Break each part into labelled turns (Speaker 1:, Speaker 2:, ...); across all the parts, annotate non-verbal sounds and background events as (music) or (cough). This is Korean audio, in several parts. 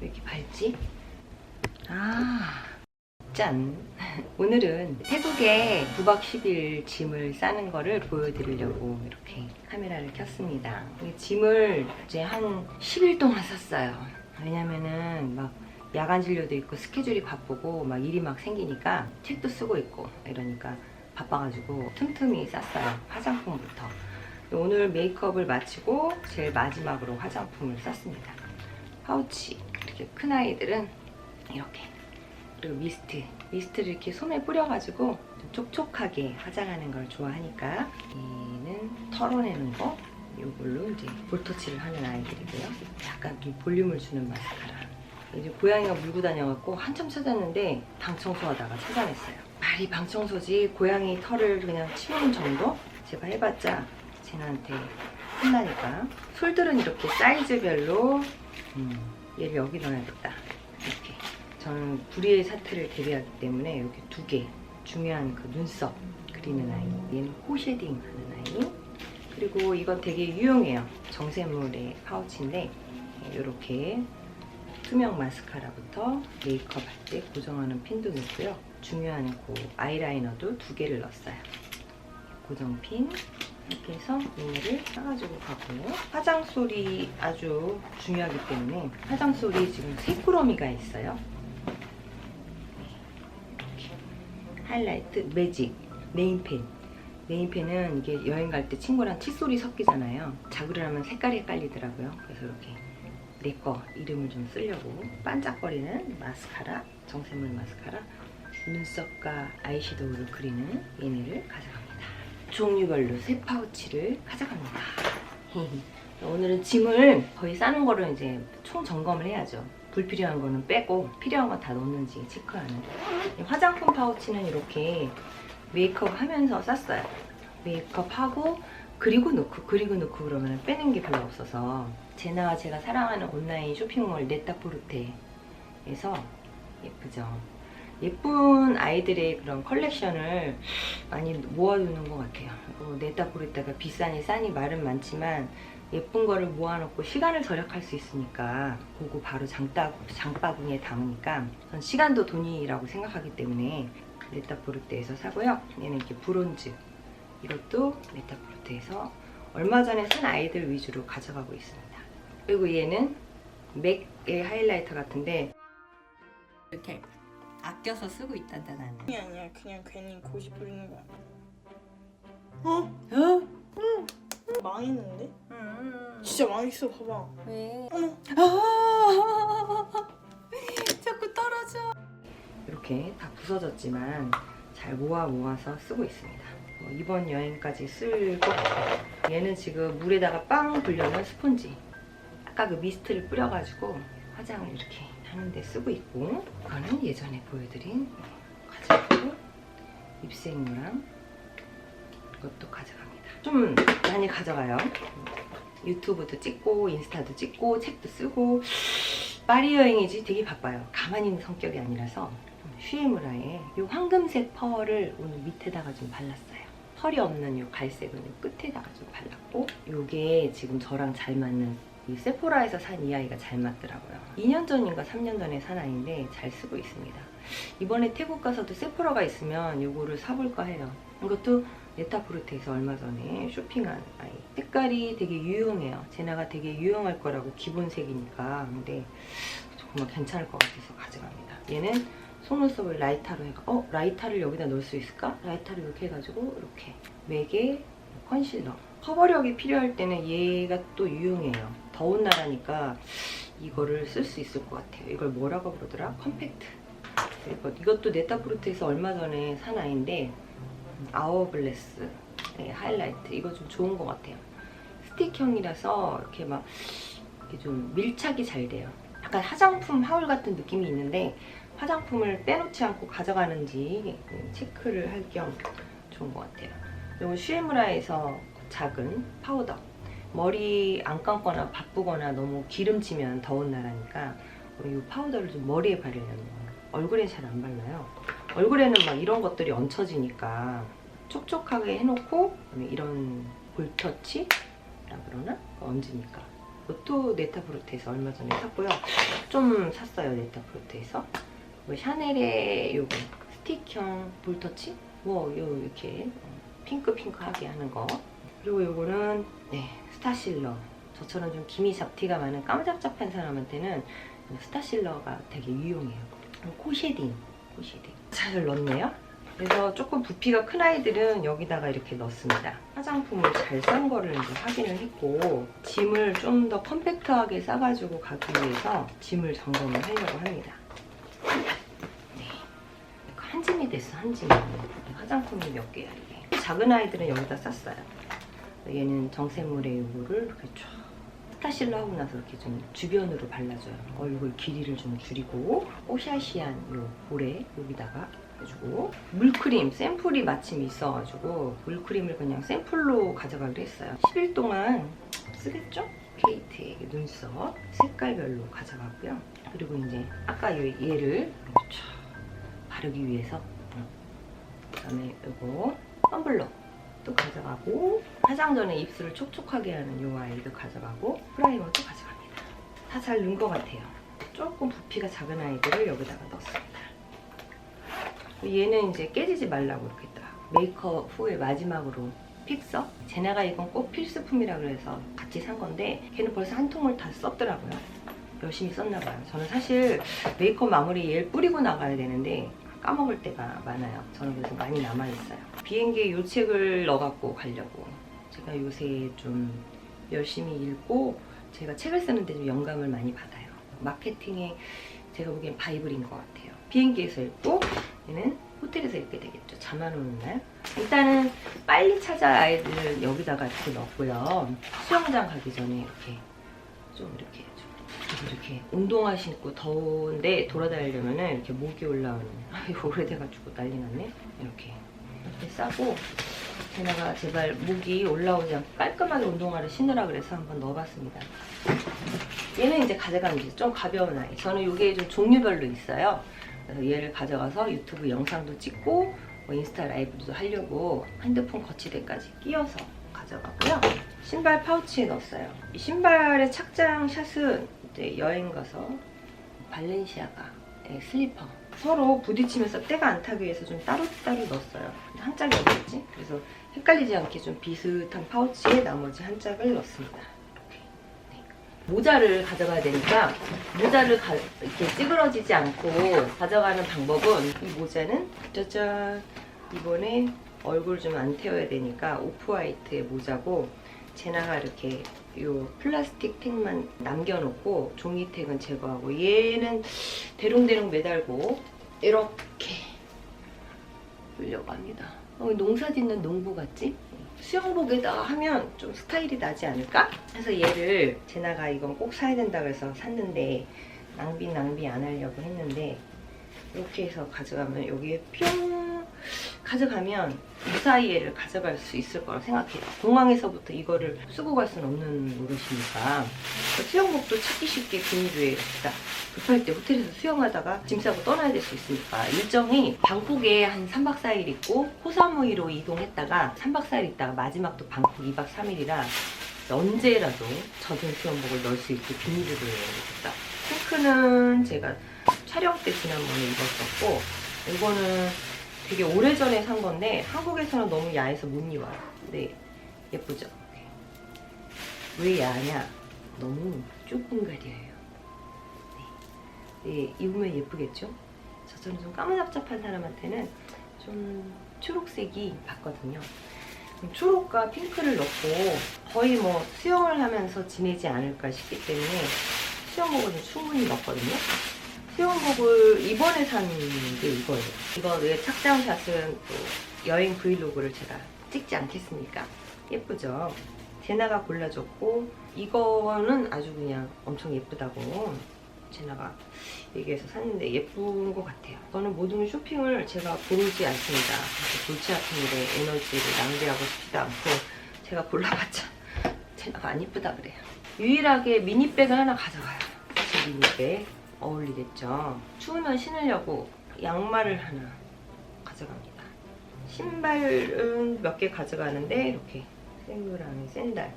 Speaker 1: 왜 이렇게 밝지? 아, 짠! 오늘은 태국에 9박 10일 짐을 싸는 거를 보여드리려고 이렇게 카메라를 켰습니다. 이 짐을 이제 한 10일 동안 샀어요. 왜냐면은 막 야간 진료도 있고 스케줄이 바쁘고 막 일이 막 생기니까 책도 쓰고 있고 이러니까 바빠가지고 틈틈이 쌌어요. 화장품부터. 오늘 메이크업을 마치고 제일 마지막으로 화장품을 쌌습니다. 파우치. 이렇게 큰 아이들은 이렇게. 그리고 미스트. 미스트를 이렇게 손에 뿌려가지고 좀 촉촉하게 화장하는 걸 좋아하니까 얘는 털어내는 거. 이걸로 이제 볼터치를 하는 아이들이고요. 약간 좀 볼륨을 주는 마스카라. 이제 고양이가 물고 다녀갖고 한참 찾았는데 방 청소하다가 찾아냈어요. 말이 방 청소지 고양이 털을 그냥 치우는 정도? 제가 해봤자 쟤한테 혼나니까. 풀들은 이렇게 사이즈별로 음, 얘를 여기 넣어야겠다. 이렇게. 저는 불의의 사태를 대비하기 때문에 여기 두 개. 중요한 그 눈썹 그리는 아이. 얘는 코 쉐딩 하는 아이. 그리고 이건 되게 유용해요. 정샘물의 파우치인데 이렇게 투명 마스카라부터 메이크업 할 때 고정하는 핀도 넣고요. 중요한 그 아이라이너도 두 개를 넣었어요. 고정핀 이렇게 해서 얘를 싸가지고 가고 화장솔이 아주 중요하기 때문에 화장솔이 지금 세 꾸러미가 있어요. 하이라이트, 매직, 네임펜 네임펜은 이게 여행 갈 때 친구랑 칫솔이 섞이잖아요. 자그를 하면 색깔이 헷갈리더라고요. 그래서 이렇게 내 거 이름을 좀 쓰려고 반짝거리는 마스카라, 정샘물 마스카라, 눈썹과 아이섀도우를 그리는 얘네를 가져갑니다. 종류별로 세 파우치를 가져갑니다. (laughs) 오늘은 짐을 거의 싸는 거를 이제 총 점검을 해야죠. 불필요한 거는 빼고 필요한 건 다 넣는지 체크하는. 이 화장품 파우치는 이렇게 메이크업 하면서 쌌어요. 메이크업 하고 그리고 놓고 그리고 놓고 그러면 빼는 게 별로 없어서 제나와 제가 사랑하는 온라인 쇼핑몰 네타포르테에서 예쁘죠. 예쁜 아이들의 그런 컬렉션을 많이 모아두는 것 같아요. 뭐 네타포르테가 비싸니 싸니 말은 많지만 예쁜 거를 모아놓고 시간을 절약할 수 있으니까 그거 바로 장바, 장바구니에 담으니까 전 시간도 돈이라고 생각하기 때문에 네타포르테에서 사고요. 얘는 이렇게 브론즈 이것도 네타포르테에서 얼마 전에 산 아이들 위주로 가져가고 있습니다. 그리고 얘는 맥의 하이라이터 같은데 이렇게 아껴서 쓰고 있단다 나는.
Speaker 2: 아니 아니야 그냥 괜히 고시 부리는 거야 어?
Speaker 1: 어?
Speaker 2: 망했는데?
Speaker 1: 음.
Speaker 2: 진짜 망했어 봐봐
Speaker 1: 왜?
Speaker 2: 어머
Speaker 1: 아, (laughs) 자꾸 떨어져. 이렇게 다 부서졌지만 잘 모아 모아서 쓰고 있습니다. 뭐 이번 여행까지 쓸 것. 얘는 지금 물에다가 빵 불려놓은 스펀지. 아까 그 미스트를 뿌려가지고 화장을 이렇게 하는데 쓰고 있고 이거는 예전에 보여드린 가져가고 입생유랑 이것도 가져갑니다. 좀 많이 가져가요. 유튜브도 찍고 인스타도 찍고 책도 쓰고 파리 여행이지 되게 바빠요. 가만히 있는 성격이 아니라서 슈에무라의 이 황금색 펄을 오늘 밑에다가 좀 발랐어요. 펄이 없는 이 갈색은 요 끝에다가 좀 발랐고 이게 지금 저랑 잘 맞는 이 세포라에서 산 이 아이가 잘 맞더라고요. 2년 전인가 3년 전에 산 아이인데 잘 쓰고 있습니다. 이번에 태국 가서도 세포라가 있으면 이거를 사볼까 해요. 이것도 네타포르테에서 얼마 전에 쇼핑한 아이. 색깔이 되게 유용해요. 제나가 되게 유용할 거라고 기본색이니까. 근데 정말 괜찮을 것 같아서 가져갑니다. 얘는 속눈썹을 라이터로 해가 어? 라이터를 여기다 넣을 수 있을까? 라이터를 이렇게 해가지고 이렇게 맥에 컨실러. 커버력이 필요할 때는 얘가 또 유용해요. 더운 나라니까 이거를 쓸 수 있을 것 같아요. 이걸 뭐라고 부르더라? 컴팩트. 이것도 네타포르테에서 얼마 전에 산 아이인데 아워글래스 네, 하이라이트 이거 좀 좋은 것 같아요. 스틱형이라서 이렇게 막 이렇게 좀 밀착이 잘 돼요. 약간 화장품 하울 같은 느낌이 있는데 화장품을 빼놓지 않고 가져가는지 체크를 할 겸 좋은 것 같아요. 이건 슈에무라에서 작은 파우더. 머리 안 감거나 바쁘거나 너무 기름지면 더운 나라니까 이 파우더를 좀 머리에 바르려는 거예요. 얼굴엔 잘 안 발라요. 얼굴에는 막 이런 것들이 얹혀지니까 촉촉하게 해놓고 이런 볼터치라 그러나 얹으니까 이것도 네타브로트에서 얼마 전에 샀고요. 좀 샀어요, 네타브로트에서. 뭐 샤넬의 요거 스틱형 볼터치? 뭐요 이렇게 핑크핑크하게 하는 거. 그리고 요거는 네 스타실러. 저처럼 좀 기미 잡티가 많은 까무잡잡한 사람한테는 스타실러가 되게 유용해요. 그리고 코 쉐딩, 코 쉐딩. 잘 넣었네요. 그래서 조금 부피가 큰 아이들은 여기다가 이렇게 넣습니다. 화장품을 잘 싼 거를 이제 확인을 했고 짐을 좀 더 컴팩트하게 싸가지고 가기 위해서 짐을 점검을 하려고 합니다. 네. 한 짐이 됐어, 한 짐. 화장품이 몇 개야, 이게. 작은 아이들은 여기다 쌌어요. 얘는 정샘물에 요거를 이렇게 쫙 스타실러 하고 나서 이렇게 좀 주변으로 발라줘요. 얼굴 길이를 좀 줄이고 오샤시안 요 볼에 여기다가 해주고 물크림 샘플이 마침 있어가지고 물크림을 그냥 샘플로 가져가기로 했어요. 10일 동안 쓰겠죠? 케이트의 눈썹 색깔별로 가져가고요. 그리고 이제 아까 요- 얘를 쫙 바르기 위해서 어. 그다음에 요거 텀블러 또 가져가고 화장 전에 입술을 촉촉하게 하는 요 아이도 가져가고 프라이머도 가져갑니다. 다 잘 넣은 것 같아요. 조금 부피가 작은 아이들을 여기다가 넣습니다. 얘는 이제 깨지지 말라고 이렇게 딱 메이크업 후에 마지막으로 픽서? 제나가 이건 꼭 필수품이라 그래서 같이 산 건데 걔는 벌써 한 통을 다 썼더라고요. 열심히 썼나 봐요. 저는 사실 메이크업 마무리 얘를 뿌리고 나가야 되는데 까먹을 때가 많아요. 저는 그래서 많이 남아있어요. 비행기에 요 책을 넣어갖고 가려고. 제가 요새 좀 열심히 읽고 제가 책을 쓰는데 좀 영감을 많이 받아요. 마케팅에 제가 보기엔 바이블인 것 같아요. 비행기에서 읽고 얘는 호텔에서 읽게 되겠죠. 잠안 오는 날. 일단은 빨리 찾아 아이들 여기다가 이렇게 넣고요. 수영장 가기 전에 이렇게 좀 이렇게 좀 그래서 이렇게 운동화 신고 더운데 돌아다니려면은 이렇게 목이 올라오는 아이고 오래돼가지고 난리 났네. 이렇게. 이렇게 싸고 제나가 제발 목이 올라오지 않고 깔끔하게 운동화를 신으라 그래서 한번 넣어봤습니다. 얘는 이제 가져가면 이제 좀 가벼운 아이. 저는 이게 좀 종류별로 있어요. 그래서 얘를 가져가서 유튜브 영상도 찍고 뭐 인스타 라이브도 하려고 핸드폰 거치대까지 끼워서 가져가고요. 신발 파우치에 넣었어요. 이 신발의 착장 샷은 이제 여행 가서 발렌시아가의 슬리퍼 서로 부딪히면서 때가 안 타기 위해서 좀 따로따로 넣었어요 한 짝이 어딨지? 그래서 헷갈리지 않게 좀 비슷한 파우치에 나머지 한 짝을 넣습니다. 네. 모자를 가져가야 되니까 모자를 가- 이렇게 찌그러지지 않고 가져가는 방법은 이 모자는 짜잔 이번에 얼굴 좀 안 태워야 되니까 오프화이트의 모자고 제나가 이렇게 요 플라스틱 택만 남겨놓고 종이택은 제거하고 얘는 대롱대롱 매달고 이렇게 물려고 합니다. 어, 농사 짓는 농부 같지? 수영복에다 하면 좀 스타일이 나지 않을까? 그래서 얘를 제나가 이건 꼭 사야 된다 그래서 샀는데 낭비 낭비 안 하려고 했는데 이렇게 해서 가져가면 여기에 뿅 가져가면 무사히 얘를 가져갈 수 있을 거라 생각해요. 공항에서부터 이거를 쓰고 갈 수는 없는 노릇이니까 수영복도 찾기 쉽게 비닐에 딱 급할 때 호텔에서 수영하다가 짐 싸고 떠나야 될 수 있으니까 일정이 방콕에 한 3박 4일 있고 호사무이로 이동했다가 3박 4일 있다가 마지막 또 방콕 2박 3일이라 언제라도 젖은 수영복을 넣을 수 있게 비닐을 해야겠다. 핑크는 제가 촬영 때 지난번에 입었었고 이거는 되게 오래전에 산 건데 한국에서는 너무 야해서 못 입어요. 근데 예쁘죠? 왜 야하냐? 너무 좁은 가려요. 네. 네, 입으면 예쁘겠죠? 저처럼 좀 까무잡잡한 사람한테는 좀 초록색이 맞거든요. 초록과 핑크를 넣고 거의 뭐 수영을 하면서 지내지 않을까 싶기 때문에 수영복을 좀 충분히 넣거든요. 수영복을 이번에 산 게 이거예요. 이거 왜 착장샷은 또 여행 브이로그를 제가 찍지 않겠습니까? 예쁘죠? 제나가 골라줬고 이거는 아주 그냥 엄청 예쁘다고 제나가 얘기해서 샀는데 예쁜 것 같아요. 저는 모든 쇼핑을 제가 고르지 않습니다. 골치 아픈 일에 에너지를 낭비하고 싶지도 않고 제가 골라봤자 제나가 안 이쁘다 그래요. 유일하게 미니백을 하나 가져가요. 미니백 어울리겠죠. 추우면 신으려고 양말을 하나 가져갑니다. 신발은 몇 개 가져가는데 이렇게 생유랑의 샌들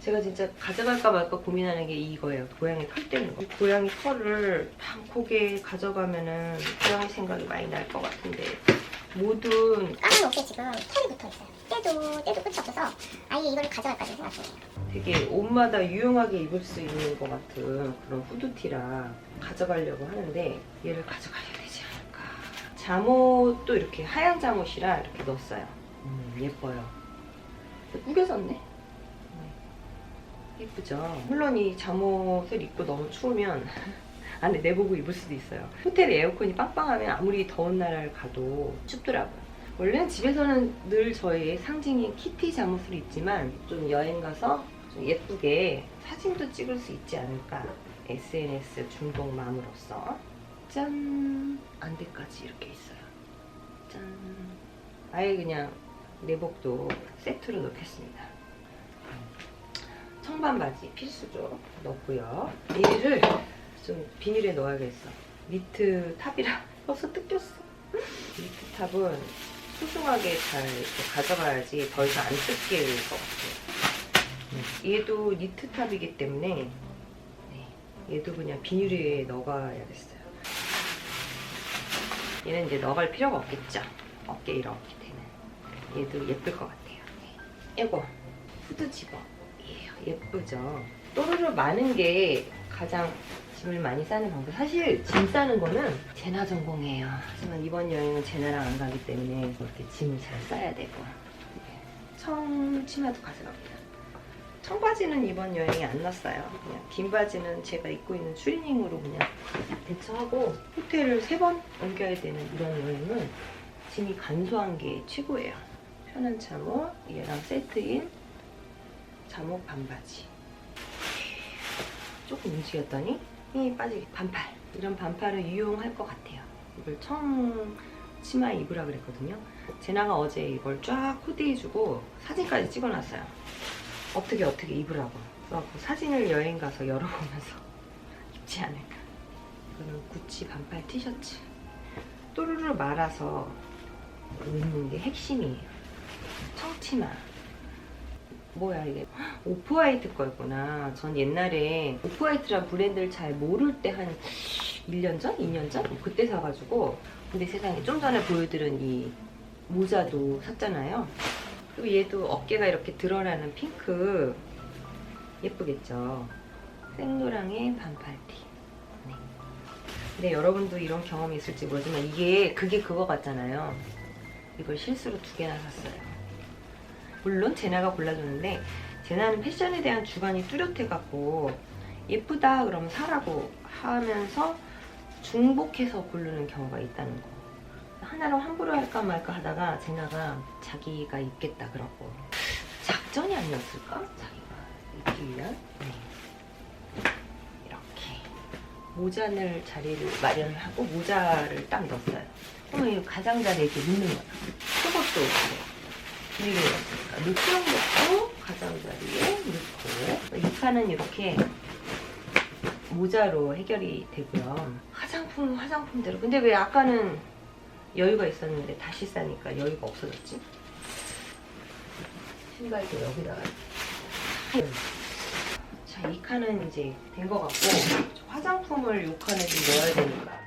Speaker 1: 제가 진짜 가져갈까 말까 고민하는 게 이거예요. 고양이 털 떼는 거. 이 고양이 털을 방콕에 가져가면은 고양이 생각이 많이 날 것 같은데 모든
Speaker 3: 까만 옷에 지금 털이 붙어 있어요. 때도 때도 끝이 없어서 아예 이걸 가져갈까 생각 중이에요.
Speaker 1: 되게 옷마다 유용하게 입을 수 있는 것 같은 그런 후드티라 가져가려고 하는데 얘를 가져가야 되지 않을까. 잠옷도 이렇게 하얀 잠옷이라 이렇게 넣었어요. 음, 예뻐요. 꾸겨졌네. 네. 예쁘죠? 물론 이 잠옷을 입고 너무 추우면 안에 내보고 입을 수도 있어요. 호텔에 에어컨이 빵빵하면 아무리 더운 나라를 가도 춥더라고요. 원래는 집에서는 늘 저의 상징인 키티 잠옷을 입지만 좀 여행 가서 좀 예쁘게 사진도 찍을 수 있지 않을까. SNS 중독 맘으로써 짠! 안대까지 이렇게 있어요. 짠! 아예 그냥 내복도 세트로 넣겠습니다. 청반 바지 필수죠. 넣고요. 얘를 좀 비닐에 넣어야겠어 니트 탑이라 벌써 뜯겼어 니트 탑은 소중하게 잘 가져가야지 더 이상 안 뜯길 것 같아요. 네. 얘도 니트 탑이기 때문에 네, 얘도 그냥 비닐에 넣어가야겠어요. 얘는 이제 넣어갈 필요가 없겠죠. 어깨 이렇게 되는. 얘도 예쁠 것 같아요. 네. 이거 후드 집어. 예, 예쁘죠. 또르르 많은 게 가장 짐을 많이 싸는 방법. 사실 짐 싸는 거는 제나 전공이에요. 하지만 이번 여행은 제나랑 안 가기 때문에 그렇게 짐을 잘 싸야 되고. 청 치마도 가져갑니다. 청바지는 이번 여행에 안 났어요. 그냥 긴 바지는 제가 입고 있는 추리닝으로 그냥 대처하고 호텔을 세 번 옮겨야 되는 이런 여행은 짐이 간소한 게 최고예요. 편한 잠옷, 얘랑 세트인 잠옷 반바지. 조금 움직였더니 힘이 빠지게 반팔. 이런 반팔은 유용할 것 같아요. 이걸 청 치마 입으라 그랬거든요. 제나가 어제 이걸 쫙 코디해주고 사진까지 찍어놨어요. 어떻게 어떻게 입으라고. 그래갖고 사진을 여행 가서 열어보면서 (laughs) 입지 않을까. 이거는 구찌 반팔 티셔츠. 또르르 말아서 입는 게 핵심이에요. 청치마. 뭐야 이게 오프화이트 거였구나. 전 옛날에 오프화이트란 브랜드를 잘 모를 때 한 1년 전? 2년 전? 뭐 그때 사가지고 근데 세상에 좀 전에 보여드린 이 모자도 샀잖아요. 그리고 얘도 어깨가 이렇게 드러나는 핑크 예쁘겠죠. 생노랑의 반팔티. 네. 근데 여러분도 이런 경험이 있을지 모르지만 이게 그게 그거 같잖아요. 이걸 실수로 두 개나 샀어요. 물론 제나가 골라줬는데 제나는 패션에 대한 주관이 뚜렷해갖고 예쁘다 그러면 사라고 하면서 중복해서 고르는 경우가 있다는 거. 하나로 함부로 할까 말까 하다가 제나가 자기가 입겠다 그러고 작전이 아니었을까? 자기가 입기 위한? 네. 이렇게 모자늘 자리를 마련을 하고 모자를 딱 넣었어요. 그러면 이 가장자리에 이렇게 넣는 거야. 속옷도 그 래. 비닐을 넣으니까 넣고 넣고 가장자리에 넣고 이 칸은 이렇게 모자로 해결이 되고요. 화장품 화장품대로. 근데 왜 아까는 여유가 있었는데 다시 싸니까 여유가 없어졌지? 신발도 여기다가. 자, 이 칸은 이제 된 것 같고 화장품을 이 칸에 좀 넣어야 되니까